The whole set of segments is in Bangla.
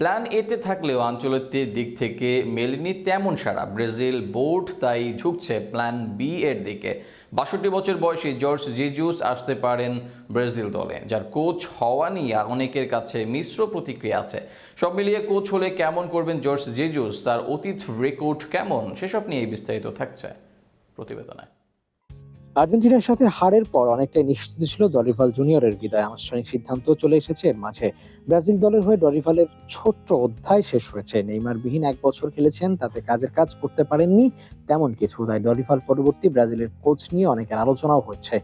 প্ল্যান এতে থাকলেও আঞ্চলিকটির দিক থেকে মেলেনি তেমন সারা ব্রাজিল বোর্ড তাই ঝুঁকছে প্ল্যান বি এর দিকে। বাষট্টি বছর বয়সী জর্জ জিজুস আসতে পারেন ব্রাজিল দলে, যার কোচ হওয়া নিয়ে অনেকের কাছে মিশ্র প্রতিক্রিয়া আছে। সব মিলিয়ে কোচ হলে কেমন করবেন জর্জ জিজুস? তার অতীত রেকর্ড কেমন? সেসব নিয়ে বিস্তারিত থাকছে প্রতিবেদনে। আর্জেন্টিনার সাথে হারের পর অনেকটাই নিশ্চিত ছিল ডরিভাল জুনিয়রের বিদায়। আনুষ্ঠানিক সিদ্ধান্ত চলে এসেছে এর মাঝে। ব্রাজিল দলের হয়ে ডরিভালের ছোট্ট অধ্যায় শেষ হয়েছে। নেইমারবিহীন এক বছর খেলেছেন, তাতে কাজের কাজ করতে পারেননি তেমন কিছু। তাই ডরিভাল পরবর্তী ব্রাজিলের কোচ নিয়ে অনেকের আলোচনাও হচ্ছে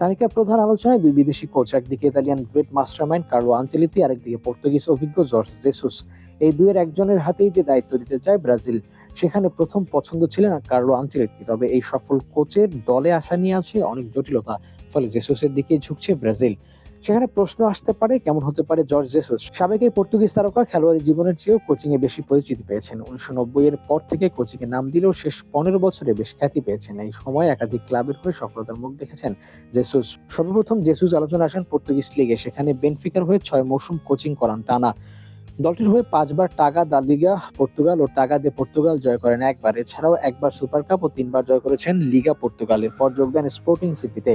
তালিকা প্রধান আলোচনায় দুই বিদেশি কোচ, একদিকে Italian great mastermind Carlo Ancelotti আরেকদিকে পর্তুগিজ অভিজ্ঞ জর্জ জেসুস। এই দুয়ের একজনের হাতেই যে দায়িত্ব দিতে চায় ব্রাজিল, সেখানে প্রথম পছন্দ ছিলেন কার্লো আঞ্চলিতি তবে এই সফল কোচের দলে আসা নিয়ে আছে অনেক জটিলতা, ফলে জেসুসের দিকে ঝুঁকছে ব্রাজিল। সেখানে প্রশ্ন আসতে পারে, কেমন হতে পারে জর্জ জেসুস? সাবেক এই পর্তুগিজ তারকা খেলোয়াড়ি জীবনের চেয়েও কোচিং এ বেশি পরিচিতি পেয়েছেন। উনিশশো নব্বই এর পর থেকে কোচিং এ নাম দিলেও শেষ পনেরো বছরে বেশ খ্যাতি পেয়েছেন। এই সময় একাধিক ক্লাবের হয়ে সফলতার মুখ দেখেছেন জেসুস। সর্বপ্রথম জেসুস আলোচনা আসেন পর্তুগিজ লিগে। সেখানে বেনফিকার হয়ে ছয় মৌসুম কোচিং করান টানা। দলটির হয়ে পাঁচবার টাগা দা লিগা, পর্তুগাল ও টাগা দে পর্তুগাল জয় করেন একবার। এছাড়াও একবার সুপার কাপ ও তিনবার জয় করেছেন লিগা পর্তুগালের পর যোগদান স্পোর্টিং সিপিতে।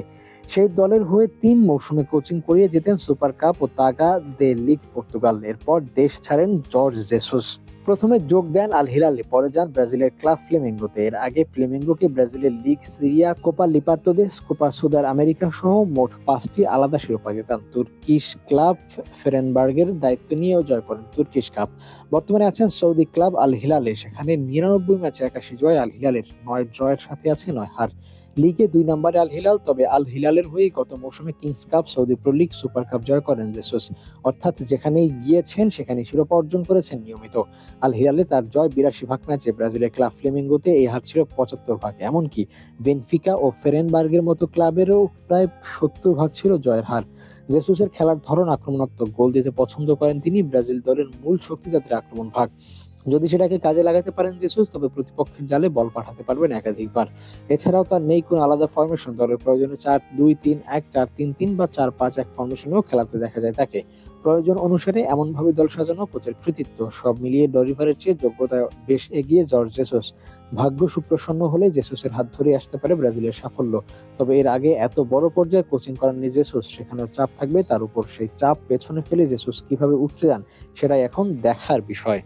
সেই দলের হয়ে তিন মৌসুমে কোচিং করিয়ে যেতেন সুপার কাপ ও তাগা দে লিগ পর্তুগাল। এরপর দেশ ছাড়েন জর্জ জেসুস। প্রথমে যোগ দেন আল হিলালে পরে যান ব্রাজিলের ক্লাব ফ্লেমেঙ্গোতে। এর আগে ফ্লেমেঙ্গোকে ব্রাজিলের league Syria, Copa Libertadores Copa Sudamericana সহ মোট পাঁচটি আলাদা শিরোপা জেতান। তুর্কিশ ক্লাব ফেরেনবার্গের দায়িত্ব নিয়েও জয় করেন তুর্কিশ কাপ বর্তমানে আছেন সৌদি ক্লাব আল হিলালে সেখানে নিরানব্বই ম্যাচে একাশি জয় আল হিলালের নয় ড্রয়ের সাথে আছে নয় হার। লিগে দুই নম্বরে আল হিলাল তবে আল হিলালের হয়েই গত মৌসুমে Kings Cup, Saudi pro league, super cup জয় করেন জেসুস। অর্থাৎ যেখানেই গিয়েছেন সেখানে শিরোপা অর্জন করেছেন নিয়মিত। আল হিরালে তার জয় বিরাশি ভাগ ম্যাচে ব্রাজিলের ক্লাব ফ্লেমিঙ্গোতে এই হার ছিল পঁচাত্তর ভাগ। এমনকি বেনফিকা ও ফেরেনবার্গের মতো ক্লাবেরও প্রায় সত্তর ভাগ ছিল জয়ের হার। জেসুসের খেলার ধরন আক্রমণাত্মক গোল দিতে পছন্দ করেন তিনি ব্রাজিল দলের মূল শক্তি তাদের আক্রমণ ভাগ। যদি সেটাকে কাজে লাগাতে পারেন জেসুস তবে প্রতিপক্ষের জালে বল পাঠাতে পারবেন একাধিকবার। এছাড়াও তার নেই কোনো আলাদা ফরমেশন দলের প্রয়োজনে চার, দুই, তিন, এক, চার, তিন তিন বা চার, পাঁচ, এক ফরমেশনেও খেলাতে দেখা যায় তাকে। প্রয়োজন অনুসারে এমনভাবে দল সাজানো, কোচের কৃতিত্ব, সব মিলিয়ে ডরিভারের চেয়ে যোগ্যতা বেশ এগিয়ে জর্জ জেসুস। ভাগ্য সুপ্রসন্ন হলে জেসুসের হাত ধরে আসতে পারে ব্রাজিলের সাফল্য। তবে এর আগে এত বড় পর্যায়ে কোচিং করেননি জেসুস, সেখানেও চাপ থাকবে, তার উপর সেই চাপ পেছনে ফেলে জেসুস কীভাবে উঠতে যান, সেটাই এখন দেখার বিষয়।